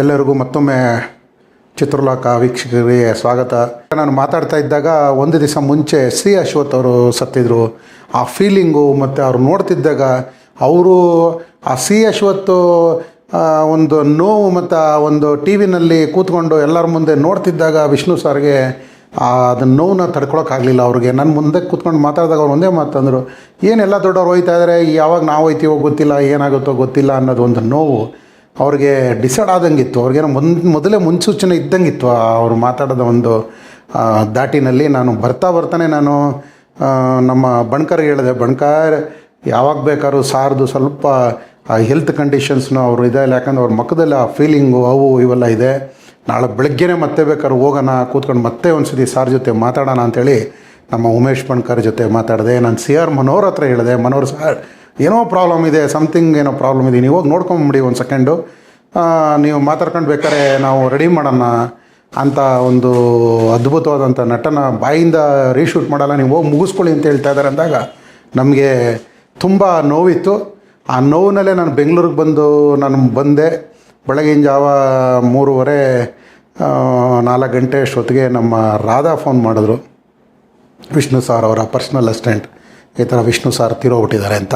ಎಲ್ಲರಿಗೂ ಮತ್ತೊಮ್ಮೆ ಚಿತ್ರಲೋಕ ವೀಕ್ಷಕರಿಗೆ ಸ್ವಾಗತ. ನಾನು ಮಾತಾಡ್ತಾ ಇದ್ದಾಗ ಒಂದು ದಿವಸ ಮುಂಚೆ ಶ್ರೀ ಅಶ್ವಥ್ ಅವರು ಸತ್ತಿದ್ರು. ಆ ಫೀಲಿಂಗು ಮತ್ತು ಅವ್ರು ನೋಡ್ತಿದ್ದಾಗ ಅವರು ಆ ಸಿ ಅಶ್ವಥ್ ಒಂದು ನೋವು ಮತ್ತು ಒಂದು ಟಿ ವಿನಲ್ಲಿ ಕೂತ್ಕೊಂಡು ಎಲ್ಲರ ಮುಂದೆ ನೋಡ್ತಿದ್ದಾಗ ವಿಷ್ಣು ಸರ್ಗೆ ಅದನ್ನ ನೋವನ್ನ ತಡ್ಕೊಳಕ್ಕಾಗಲಿಲ್ಲ ಅವ್ರಿಗೆ. ನನ್ನ ಮುಂದೆ ಕೂತ್ಕೊಂಡು ಮಾತಾಡಿದಾಗ ಅವ್ರು ಒಂದೇ ಮಾತಂದರು ಏನೆಲ್ಲ ದೊಡ್ಡವ್ರು ಹೋಯ್ತಾ ಇದ್ದಾರೆ ಯಾವಾಗ ನಾವು ಹೋಯ್ತೀವೋ ಗೊತ್ತಿಲ್ಲ, ಏನಾಗುತ್ತೋ ಗೊತ್ತಿಲ್ಲ ಅನ್ನೋದು ಒಂದು ನೋವು. ಅವ್ರಿಗೆ ಡಿಸೈಡ್ ಆದಂಗಿತ್ತು. ಅವ್ರಿಗೇನೋ ಮುನ್ ಮೊದಲೇ ಮುನ್ಸೂಚನೆ ಇದ್ದಂಗಿತ್ತು. ಅವರು ಮಾತಾಡೋದ ಒಂದು ದಾಟಿನಲ್ಲಿ ನಾನು ಬರ್ತಾ ಬರ್ತಾನೆ ನಾನು ನಮ್ಮ ಬಣ್ಕರ್ಗೆ ಹೇಳಿದೆ, ಬಣ್ಕರ್, ಯಾವಾಗ ಬೇಕಾದ್ರೂ ಸಾರ್ದು ಸ್ವಲ್ಪ ಹೆಲ್ತ್ ಕಂಡೀಷನ್ಸ್ನು ಅವರು ಇದೆ ಯಾಕಂದ್ರೆ ಅವ್ರ ಮಕ್ಕದಲ್ಲಿ ಆ ಫೀಲಿಂಗು ಅವು ಇವೆಲ್ಲ ಇದೆ. ನಾಳೆ ಬೆಳಗ್ಗೆನೇ ಮತ್ತೆ ಬೇಕಾದ್ರೆ ಹೋಗೋಣ, ಕೂತ್ಕೊಂಡು ಮತ್ತೆ ಒಂದು ಸತಿ ಸಾರ್ ಜೊತೆ ಮಾತಾಡೋಣ ಅಂಥೇಳಿ ನಮ್ಮ ಉಮೇಶ್ ಬಣ್ಕರ್ ಜೊತೆ ಮಾತಾಡಿದೆ. ನಾನು ಸಿ ಆರ್ ಮನೋಹರ್ ಹತ್ರ ಹೇಳಿದೆ. ಮನೋಹರ್ ಸರ್ ಏನೋ ಪ್ರಾಬ್ಲಮ್ ಇದೆ ಸಮಥಿಂಗ್ ಏನೋ ಪ್ರಾಬ್ಲಮ್ ಇದೆ. ನೀವು ಹೋಗಿ ನೋಡ್ಕೊಂಬಿಡಿ ಒಂದು ಸೆಕೆಂಡು ನೀವು ಮಾತಾಡ್ಕೊಂಡು ಬೇಕಾದ್ರೆ ನಾವು ರೆಡಿ ಮಾಡೋಣ ಅಂತ ಒಂದು ಅದ್ಭುತವಾದಂಥ ನಟನ ಬಾಯಿಂದ ರೀಶೂಟ್ ಮಾಡಲ್ಲ, ನೀವು ಹೋಗಿ ಮುಗಿಸ್ಕೊಳ್ಳಿ ಅಂತ ಹೇಳ್ತಾ ಇದ್ದಾರೆ ಅಂದಾಗ ನಮಗೆ ತುಂಬ ನೋವಿತ್ತು. ಆ ನೋವಿನಲ್ಲೇ ನಾನು ಬೆಂಗಳೂರಿಗೆ ಬಂದು ನಾನು ಬಂದೆ. ಬೆಳಗಿನ ಜಾವ ಮೂರುವರೆ ನಾಲ್ಕು ಗಂಟೆ ಅಷ್ಟೊತ್ತಿಗೆ ನಮ್ಮ ರಾಧಾ ಫೋನ್ ಮಾಡಿದ್ರು. ವಿಷ್ಣು ಸಾರ್ ಅವರ ಪರ್ಸ್ನಲ್ ಅಸಿಸ್ಟೆಂಟ್ ಈ ಥರ ವಿಷ್ಣು ಸಾರ್ ತೀರೋಗ್ಬಿಟ್ಟಿದ್ದಾರೆ ಅಂತ.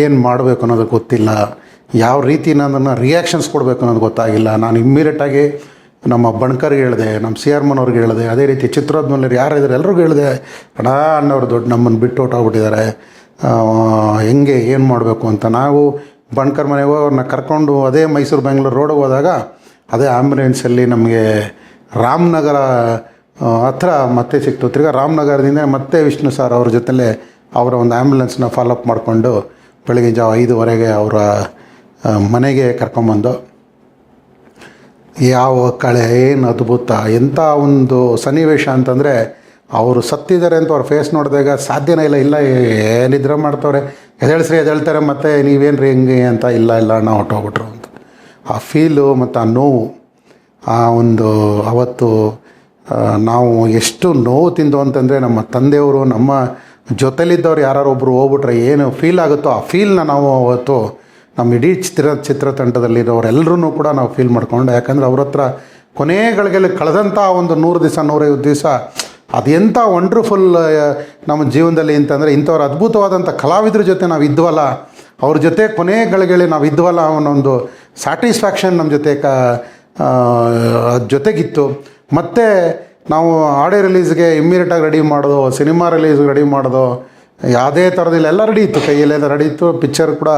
ಏನು ಮಾಡಬೇಕು ಅನ್ನೋದು ಗೊತ್ತಿಲ್ಲ. ಯಾವ ರೀತಿ ನನ್ನನ್ನು ರಿಯಾಕ್ಷನ್ಸ್ ಕೊಡಬೇಕು ಅನ್ನೋದು ಗೊತ್ತಾಗಿಲ್ಲ. ನಾನು ಇಮ್ಮಿಡಿಯೇಟಾಗಿ ನಮ್ಮ ಬಣ್ಕರ್ಗೆ ಹೇಳಿದೆ, ನಮ್ಮ ಸಿ ಆರ್ ಮನವ್ರಿಗೆ ಹೇಳಿದೆ, ಅದೇ ರೀತಿ ಚಿತ್ರೋದ್ಮೇಲೆ ಯಾರು ಇದ್ದಾರೆ ಎಲ್ಲರಿಗೂ ಹೇಳಿದೆ, ಅಣ್ಣ, ಅಣ್ಣವ್ರು ದೊಡ್ಡ ನಮ್ಮನ್ನು ಬಿಟ್ಟು ಹೊಟ್ಟೋಗ್ಬಿಟ್ಟಿದ್ದಾರೆ ಹೆಂಗೆ, ಏನು ಮಾಡಬೇಕು ಅಂತ. ನಾವು ಬಣ್ಕರ್ ಮನೆಗೆ ಅವ್ರನ್ನ ಕರ್ಕೊಂಡು ಅದೇ ಮೈಸೂರು, ಬೆಂಗಳೂರು ರೋಡಿಗೆ ಹೋದಾಗ ಅದೇ ಆ್ಯಂಬುಲೆನ್ಸಲ್ಲಿ ನಮಗೆ ರಾಮನಗರ ಹತ್ರ ಮತ್ತೆ ಸಿಕ್ತು. ತಿರ್ಗಾ ರಾಮನಗರದಿಂದ ಮತ್ತೆ ವಿಷ್ಣು ಸರ್ ಅವ್ರ ಜೊತೆಲೇ ಅವರ ಒಂದು ಆ್ಯಂಬುಲೆನ್ಸ್ನ ಫಾಲೋಅಪ್ ಮಾಡಿಕೊಂಡು ಬೆಳಗಿನ ಜಾವ ಐದುವರೆಗೆ ಅವರ ಮನೆಗೆ ಕರ್ಕೊಂಬಂದು ಯಾವ ಕಳೆ, ಏನು ಅದ್ಭುತ ಎಂಥ ಒಂದು ಸನ್ನಿವೇಶ ಅಂತಂದರೆ ಅವರು ಸತ್ತಿದ್ದಾರೆ ಅಂತ ಅವ್ರ ಫೇಸ್ ನೋಡಿದಾಗ ಸಾಧ್ಯನೇ ಇಲ್ಲ ಇಲ್ಲ ಏನಿದ್ರೆ ಮಾಡ್ತವ್ರೆ? ಎದೇಳ್ಸ್ರಿ ಎದೇಳ್ತಾರೆ ಮತ್ತು ನೀವೇನು ರೀ ಹಿಂಗೆ ಅಂತ ಇಲ್ಲ ಇಲ್ಲ, ಅಣ್ಣ ಹೊಟ್ಟೋಗ್ಬಿಟ್ರು ಅಂತ. ಆ ಫೀಲು ಮತ್ತು ಆ ನೋವು, ಆ ಒಂದು ಅವತ್ತು ನಾವು ಎಷ್ಟು ನೋವು ತಿಂದು ಅಂತಂದರೆ ನಮ್ಮ ತಂದೆಯವರು, ನಮ್ಮ ಜೊತೆಲಿದ್ದವ್ರು ಯಾರು ಒಬ್ಬರು ಹೋಗ್ಬಿಟ್ರೆ ಏನು ಫೀಲ್ ಆಗುತ್ತೋ ಆ ಫೀಲ್ನ ನಾವು ಅವತ್ತು ನಮ್ಮ ಇಡೀ ಚಿತ್ರ ಚಿತ್ರತಂಡದಲ್ಲಿರೋರೆಲ್ಲರೂ ಕೂಡ ನಾವು ಫೀಲ್ ಮಾಡ್ಕೊಂಡು, ಯಾಕಂದರೆ ಅವ್ರ ಹತ್ರ ಕೊನೆಗಳಿಗೆ ಕಳೆದಂಥ ಒಂದು ನೂರು ದಿವಸ, ನೂರೈವತ್ತು ದಿವಸ ಅದೆಂಥ ವಂಡ್ರ್ಫುಲ್ ನಮ್ಮ ಜೀವನದಲ್ಲಿ ಅಂತಂದರೆ ಇಂಥವ್ರು ಅದ್ಭುತವಾದಂಥ ಕಲಾವಿದ್ರ ಜೊತೆ ನಾವು ಇದ್ವಲ್ಲ, ಅವ್ರ ಜೊತೆ ಕೊನೆಗಳಿಗೆ ನಾವು ಇದ್ವಲ್ಲ ಅವನೊಂದು ಸ್ಯಾಟಿಸ್ಫ್ಯಾಕ್ಷನ್ ನಮ್ಮ ಜೊತೆ ಕ ಜೊತೆಗಿತ್ತು. ಮತ್ತು ನಾವು ಆಡಿಯೋ ರಿಲೀಸ್ಗೆ ಇಮ್ಮಿಡಿಯೇಟಾಗಿ ರೆಡಿ ಮಾಡೋದು ಸಿನಿಮಾ ರಿಲೀಸ್ ರೆಡಿ ಮಾಡೋದು, ಯಾವುದೇ ಥರದಿಲ್ಲ ಎಲ್ಲ ರೆಡಿ ಇತ್ತು. ಕೈಯಲ್ಲೆಲ್ಲ ರೆಡಿ ಇತ್ತು. ಪಿಕ್ಚರ್ ಕೂಡ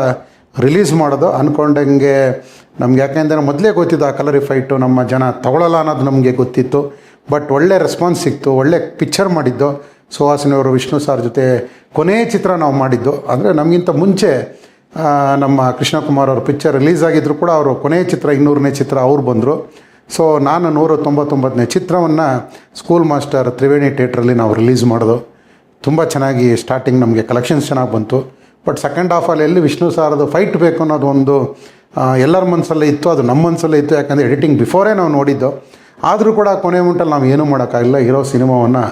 ರಿಲೀಸ್ ಮಾಡೋದು. ಅಂದ್ಕೊಂಡಂಗೆ ನಮ್ಗೆ ಯಾಕೆಂದರೆ ಮೊದಲೇ ಗೊತ್ತಿತ್ತು ಆ ಕಲರಿ ಫೈಟು ನಮ್ಮ ಜನ ತಗೊಳ್ಳಲ್ಲ ಅನ್ನೋದು ನಮಗೆ ಗೊತ್ತಿತ್ತು. ಬಟ್ ಒಳ್ಳೆ ರೆಸ್ಪಾನ್ಸ್ ಸಿಕ್ತು. ಒಳ್ಳೆ ಪಿಕ್ಚರ್ ಮಾಡಿದ್ದು. ಸುಹಾಸಿನಿಯವರು, ವಿಷ್ಣು ಸಾರ್ ಜೊತೆ ಕೊನೆಯ ಚಿತ್ರ ನಾವು ಮಾಡಿದ್ದು. ಅಂದರೆ ನಮಗಿಂತ ಮುಂಚೆ ನಮ್ಮ ಕೃಷ್ಣಕುಮಾರ್ ಅವ್ರ ಪಿಕ್ಚರ್ ರಿಲೀಸ್ ಆಗಿದ್ರು ಕೂಡ ಅವರು ಕೊನೆಯ ಚಿತ್ರ, ಇನ್ನೂರನೇ ಚಿತ್ರ ಅವ್ರು ಬಂದರು. ಸೊ ನಾನು ನೂರ ತೊಂಬತ್ತೊಂಬತ್ತನೇ ಚಿತ್ರವನ್ನು ಸ್ಕೂಲ್ ಮಾಸ್ಟರ್ ತ್ರಿವೇಣಿ ಥಿಯೇಟ್ರಲ್ಲಿ ನಾವು ರಿಲೀಸ್ ಮಾಡೋದು ತುಂಬ ಚೆನ್ನಾಗಿ ಸ್ಟಾರ್ಟಿಂಗ್ ನಮಗೆ ಕಲೆಕ್ಷನ್ಸ್ ಚೆನ್ನಾಗಿ ಬಂತು. ಬಟ್ ಸೆಕೆಂಡ್ ಹಾಫಲ್ಲಿ ಎಲ್ಲಿ ವಿಷ್ಣು ಸಾರದು ಫೈಟ್ ಬೇಕು ಅನ್ನೋದು ಒಂದು ಎಲ್ಲರ ಮನಸ್ಸಲ್ಲೇ ಇತ್ತು, ಅದು ನಮ್ಮ ಮನಸ್ಸಲ್ಲೇ ಇತ್ತು. ಯಾಕಂದರೆ ಎಡಿಟಿಂಗ್ ಬಿಫೋರೇ ನಾವು ನೋಡಿದ್ದು. ಆದರೂ ಕೂಡ ಕೊನೆ ಮುಂಟಲ್ಲಿ ನಾವು ಏನೂ ಮಾಡೋಕ್ಕಾಗಿಲ್ಲ ಇರೋ ಸಿನಿಮಾವನ್ನು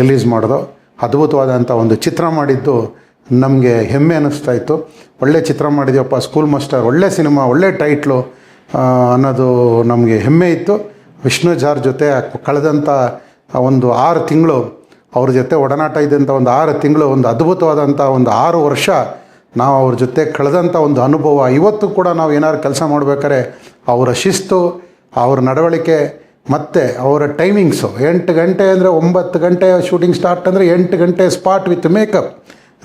ರಿಲೀಸ್ ಮಾಡೋದು ಅದ್ಭುತವಾದಂಥ ಒಂದು ಚಿತ್ರ ಮಾಡಿದ್ದು ನಮಗೆ ಹೆಮ್ಮೆ ಅನ್ನಿಸ್ತಾ ಇತ್ತು. ಒಳ್ಳೆ ಚಿತ್ರ ಮಾಡಿದ್ಯಪ್ಪ ಸ್ಕೂಲ್ ಮಾಸ್ಟರ್ ಒಳ್ಳೆ ಸಿನಿಮಾ, ಒಳ್ಳೆ ಟೈಟ್ಲು ಅನ್ನೋದು ನಮಗೆ ಹೆಮ್ಮೆ ಇತ್ತು. ವಿಷ್ಣು ಜಾರ್ ಜೊತೆ ಕಳೆದಂಥ ಒಂದು ಆರು ತಿಂಗಳು, ಅವ್ರ ಜೊತೆ ಒಡನಾಟ ಇದ್ದಂಥ ಒಂದು ಆರು ತಿಂಗಳು, ಒಂದು ಅದ್ಭುತವಾದಂಥ ಒಂದು ಆರು ವರ್ಷ ನಾವು ಅವ್ರ ಜೊತೆ ಕಳೆದಂಥ ಒಂದು ಅನುಭವ. ಇವತ್ತು ಕೂಡ ನಾವು ಏನಾದ್ರು ಕೆಲಸ ಮಾಡ್ಬೇಕಾದ್ರೆ ಅವರ ಶಿಸ್ತು, ಅವ್ರ ನಡವಳಿಕೆ, ಮತ್ತು ಅವರ ಟೈಮಿಂಗ್ಸು ಎಂಟು ಗಂಟೆ ಅಂದರೆ ಒಂಬತ್ತು ಗಂಟೆ ಶೂಟಿಂಗ್ ಸ್ಟಾರ್ಟ್ ಅಂದರೆ ಎಂಟು ಗಂಟೆ ಸ್ಪಾಟ್ ವಿತ್ ಮೇಕಪ್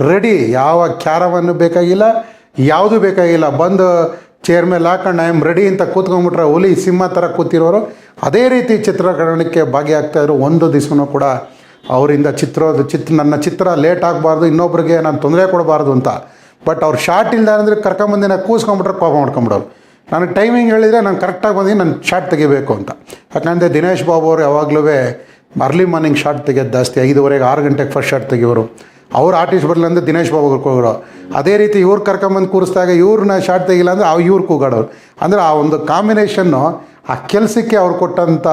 ರೆಡಿ ಯಾವ ಕ್ಯಾರವನ್ನು ಬೇಕಾಗಿಲ್ಲ, ಯಾವುದೂ ಬೇಕಾಗಿಲ್ಲ. ಬಂದು ಚೇರ್ ಮೇಲೆ ಹಾಕೊಂಡು ಐ ಆಮ್ ರೆಡಿ ಅಂತ ಕೂತ್ಕೊಂಡ್ಬಿಟ್ರೆ ಹುಲಿ ಸಿಂಹ ಥರ ಕೂತಿರೋರು, ಅದೇ ರೀತಿ ಚಿತ್ರೀಕರಣಕ್ಕೆ ಭಾಗಿಯಾಗ್ತಾಯಿದ್ರು ಒಂದು ದಿವಸನೂ ಕೂಡ ಅವರಿಂದ ಚಿತ್ರ ನನ್ನ ಚಿತ್ರ ಲೇಟ್ ಆಗಬಾರ್ದು, ಇನ್ನೊಬ್ರಿಗೆ ನಾನು ತೊಂದರೆ ಕೊಡಬಾರ್ದು ಅಂತ. ಬಟ್ ಅವ್ರು ಶಾರ್ಟ್ ಇಲ್ಲ ಅಂದರೆ ಕರ್ಕೊಂಬಂದಿನ ಕೂಸ್ಕೊಂಬಿಟ್ರೆ ಕೋಪ ಮಾಡ್ಕೊಂಬಿಡೋರು. ನನಗೆ ಟೈಮಿಂಗ್ ಹೇಳಿದರೆ ನಾನು ಕರೆಕ್ಟಾಗಿ ಬಂದು ನಾನು ಶಾರ್ಟ್ ತೆಗಿಬೇಕು ಅಂತ. ಯಾಕಂದರೆ ದಿನೇಶ್ ಬಾಬು ಅವರು ಯಾವಾಗಲೂ ಅರ್ಲಿ ಮಾರ್ನಿಂಗ್ ಶಾರ್ಟ್ ತೆಗೆಯೋದು ಜಾಸ್ತಿ, ಐದುವರೆಗೆ ಆರು ಗಂಟೆಗೆ ಫಸ್ಟ್ ಶಾರ್ಟ್ ತೆಗಿಯೋರು. ಅವ್ರು ಆರ್ಟಿಸ್ಟ್ ಬರಲಿಲ್ಲ ಅಂದರೆ ದಿನೇಶ್ ಬಾಬು ಕೂಗೋರು. ಅದೇ ರೀತಿ ಇವ್ರು ಕರ್ಕೊಂಬಂದು ಕೂರಿಸಿದಾಗ ಇವ್ರನ್ನ ಶಾರ್ಟ್ ತೆಗಿಲ್ಲ ಅಂದರೆ ಅವು ಇವ್ರು ಕೂಗಾಡೋರು. ಅಂದರೆ ಆ ಒಂದು ಕಾಂಬಿನೇಷನ್ನು ಆ ಕೆಲಸಕ್ಕೆ ಅವ್ರು ಕೊಟ್ಟಂಥ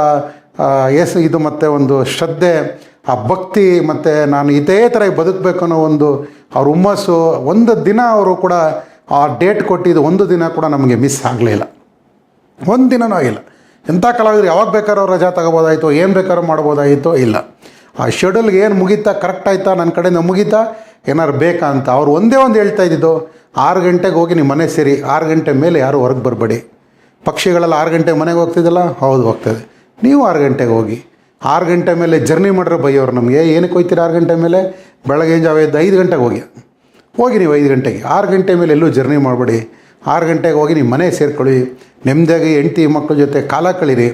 ಎಸ್ ಇದು ಮತ್ತು ಒಂದು ಶ್ರದ್ಧೆ, ಆ ಭಕ್ತಿ ಮತ್ತು ನಾನು ಇದೇ ಥರ ಬದುಕಬೇಕು ಅನ್ನೋ ಒಂದು, ಅವ್ರ ಹುಮ್ಮಸ್ಸು, ಒಂದು ದಿನ ಅವರು ಕೂಡ ಆ ಡೇಟ್ ಕೊಟ್ಟಿದ್ದು ಒಂದು ದಿನ ಕೂಡ ನಮಗೆ ಮಿಸ್ ಆಗಲಿಲ್ಲ ದಿನವೂ ಆಗಿಲ್ಲ. ಎಂಥ ಕಲಾವಿದ್ರು ಯಾವಾಗ ಬೇಕಾದ್ರೂ ರಜಾ ತಗೋಬೋದಾಯಿತು, ಏನು ಬೇಕಾದ್ರೂ ಮಾಡ್ಬೋದಾಯಿತು ಇಲ್ಲ. ಆ ಶೆಡ್ಯೂಲ್ಗೆ ಏನು ಮುಗೀತಾ ಕರೆಕ್ಟ್ ಆಯ್ತಾ ನನ್ನ ಕಡೆಯಿಂದ ಮುಗೀತಾ? ಏನಾರು ಬೇಕಾ ಅಂತ ಅವ್ರು ಒಂದೇ ಒಂದು ಹೇಳ್ತಾ ಇದ್ದಿದ್ದು, ಆರು ಗಂಟೆಗೆ ಹೋಗಿ ನಿಮ್ಮ ಮನೆ ಸೇರಿ, ಆರು ಗಂಟೆ ಮೇಲೆ ಯಾರು ಹೊರಗೆ ಬರಬೇಡಿ. ಪಕ್ಷಿಗಳೆಲ್ಲ ಆರು ಗಂಟೆಗೆ ಮನೆಗೆ ಹೋಗ್ತಿದ್ದಲ್ಲ, ಹೌದು ಹೋಗ್ತದೆ. ನೀವು ಆರು ಗಂಟೆಗೆ ಹೋಗಿ, ಆರು ಗಂಟೆ ಮೇಲೆ ಜರ್ನಿ ಮಾಡ್ರೆ ಬೈಯೋರು ನಮಗೆ. ಏನಕ್ಕೆ ಹೋಗ್ತೀರಿ ಆರು ಗಂಟೆ ಮೇಲೆ? ಬೆಳಗ್ಗೆ ಜಾವ ಎದ್ದು ಐದು ಗಂಟೆಗೆ ಹೋಗಿ. ಹೋಗಿ ನೀವು ಐದು ಗಂಟೆಗೆ. ಆರು ಗಂಟೆ ಮೇಲೆ ಎಲ್ಲೂ ಜರ್ನಿ ಮಾಡಬೇಡಿ. ಆರು ಗಂಟೆಗೆ ಹೋಗಿ ನಿಮ್ಮ ಮನೆ ಸೇರ್ಕೊಳ್ಳಿ. ನೆಮ್ಮದಿಯಾಗಿ ಹೆಂಡತಿ ಮಕ್ಕಳ ಜೊತೆ ಕಾಲ ಕಳೀರಿ.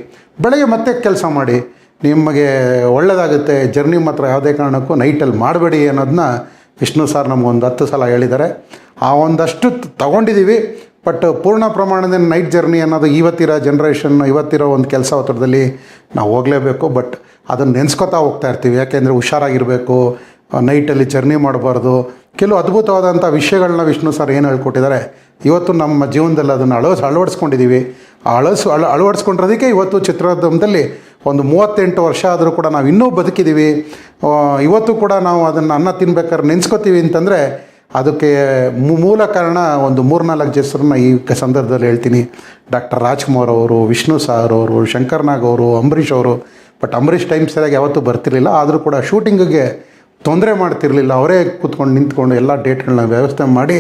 ಬೆಳಗ್ಗೆ ಮತ್ತೆ ಕೆಲಸ ಮಾಡಿ. ನಿಮಗೆ ಒಳ್ಳೆಯದಾಗುತ್ತೆ ಜರ್ನಿ ಮಾತ್ರ ಯಾವುದೇ ಕಾರಣಕ್ಕೂ ನೈಟಲ್ಲಿ ಮಾಡಬೇಡಿ ಅನ್ನೋದನ್ನ ವಿಷ್ಣು ಸರ್ ನಮಗೊಂದು ಹತ್ತು ಸಲ ಹೇಳಿದ್ದಾರೆ ಆ ಒಂದಷ್ಟು ತಗೊಂಡಿದ್ದೀವಿ ಬಟ್ ಪೂರ್ಣ ಪ್ರಮಾಣದ ನೈಟ್ ಜರ್ನಿ ಅನ್ನೋದು ಇವತ್ತಿರೋ ಜನ್ರೇಷನ್ ಇವತ್ತಿರೋ ಒಂದು ಕೆಲಸ ಒತ್ತಡದಲ್ಲಿ ನಾವು ಹೋಗಲೇಬೇಕು ಬಟ್ ಅದನ್ನು ನೆನೆಸ್ಕೊತಾ ಹೋಗ್ತಾ ಇರ್ತೀವಿ. ಯಾಕೆಂದರೆ ಹುಷಾರಾಗಿರಬೇಕು ನೈಟಲ್ಲಿ ಜರ್ನಿ ಮಾಡಬಾರ್ದು. ಕೆಲವು ಅದ್ಭುತವಾದಂಥ ವಿಷಯಗಳನ್ನ ವಿಷ್ಣು ಸರ್ ಏನು ಹೇಳ್ಕೊಟ್ಟಿದ್ದಾರೆ ಇವತ್ತು ನಮ್ಮ ಜೀವನದಲ್ಲಿ ಅದನ್ನು ಅಳವಡಿಸ್ ಅಳವಡಿಸ್ಕೊಂಡಿದ್ದೀವಿ ಆ ಅಳಸು, ಅಳ, ಅಳವಡಿಸ್ಕೊಂಡಿರೋದಕ್ಕೆ ಇವತ್ತು ಚಿತ್ರೋದ್ಯಮದಲ್ಲಿ ಒಂದು ಮೂವತ್ತೆಂಟು ವರ್ಷ ಆದರೂ ಕೂಡ ನಾವು ಇನ್ನೂ ಬದುಕಿದ್ದೀವಿ ಇವತ್ತು ಕೂಡ ನಾವು ಅದನ್ನು ಅನ್ನ ತಿನ್ಬೇಕಾದ್ರೆ ನೆನೆಸ್ಕೋತೀವಿ ಅಂತಂದರೆ ಅದಕ್ಕೆ ಮೂಲ ಕಾರಣ ಒಂದು ಮೂರ್ನಾಲ್ಕು ಹೆಸರನ್ನ ಈ ಸಂದರ್ಭದಲ್ಲಿ ಹೇಳ್ತೀನಿ. ಡಾಕ್ಟರ್ ರಾಜ್ಕುಮಾರ್ ಅವರು, ವಿಷ್ಣು ಸಾರ್ ಅವರು ಶಂಕರ್ನಾಗ್ ಅವರು, ಅಂಬರೀಷ್ ಅವರು. ಬಟ್ ಅಂಬರೀಷ್ ಟೈಮ್ ಸರಿಯಾಗಿ ಯಾವತ್ತೂ ಬರ್ತಿರಲಿಲ್ಲ. ಆದರೂ ಕೂಡ ಶೂಟಿಂಗಿಗೆ ತೊಂದರೆ ಮಾಡ್ತಿರಲಿಲ್ಲ. ಅವರೇ ಕೂತ್ಕೊಂಡು ನಿಂತ್ಕೊಂಡು ಎಲ್ಲ ಡೇಟ್ಗಳನ್ನ ವ್ಯವಸ್ಥೆ ಮಾಡಿ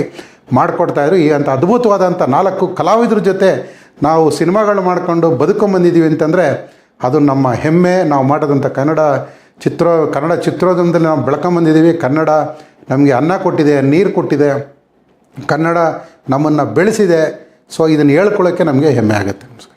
ಮಾಡಿಕೊಡ್ತಾಯಿದ್ರು ಈ ಅಂಥ ಅದ್ಭುತವಾದಂಥ ನಾಲ್ಕು ಕಲಾವಿದ್ರ ಜೊತೆ ನಾವು ಸಿನಿಮಾಗಳು ಮಾಡಿಕೊಂಡು ಬದುಕೊಂಬಂದಿದ್ದೀವಿ ಅಂತಂದರೆ ಅದು ನಮ್ಮ ಹೆಮ್ಮೆ. ನಾವು ಮಾಡಿದಂಥ ಕನ್ನಡ ಚಿತ್ರ, ಕನ್ನಡ ಚಿತ್ರೋದ್ಯಮದಲ್ಲಿ ನಾವು ಬೆಳ್ಕೊಂಬಂದಿದ್ದೀವಿ ಕನ್ನಡ ನಮಗೆ ಅನ್ನ ಕೊಟ್ಟಿದೆ, ನೀರು ಕೊಟ್ಟಿದೆ. ಕನ್ನಡ ನಮ್ಮನ್ನು ಬೆಳೆಸಿದೆ. ಸೊ ಇದನ್ನು ಹೇಳ್ಕೊಳ್ಳೋಕ್ಕೆ ನಮಗೆ ಹೆಮ್ಮೆ ಆಗುತ್ತೆ. ನಮಸ್ಕಾರ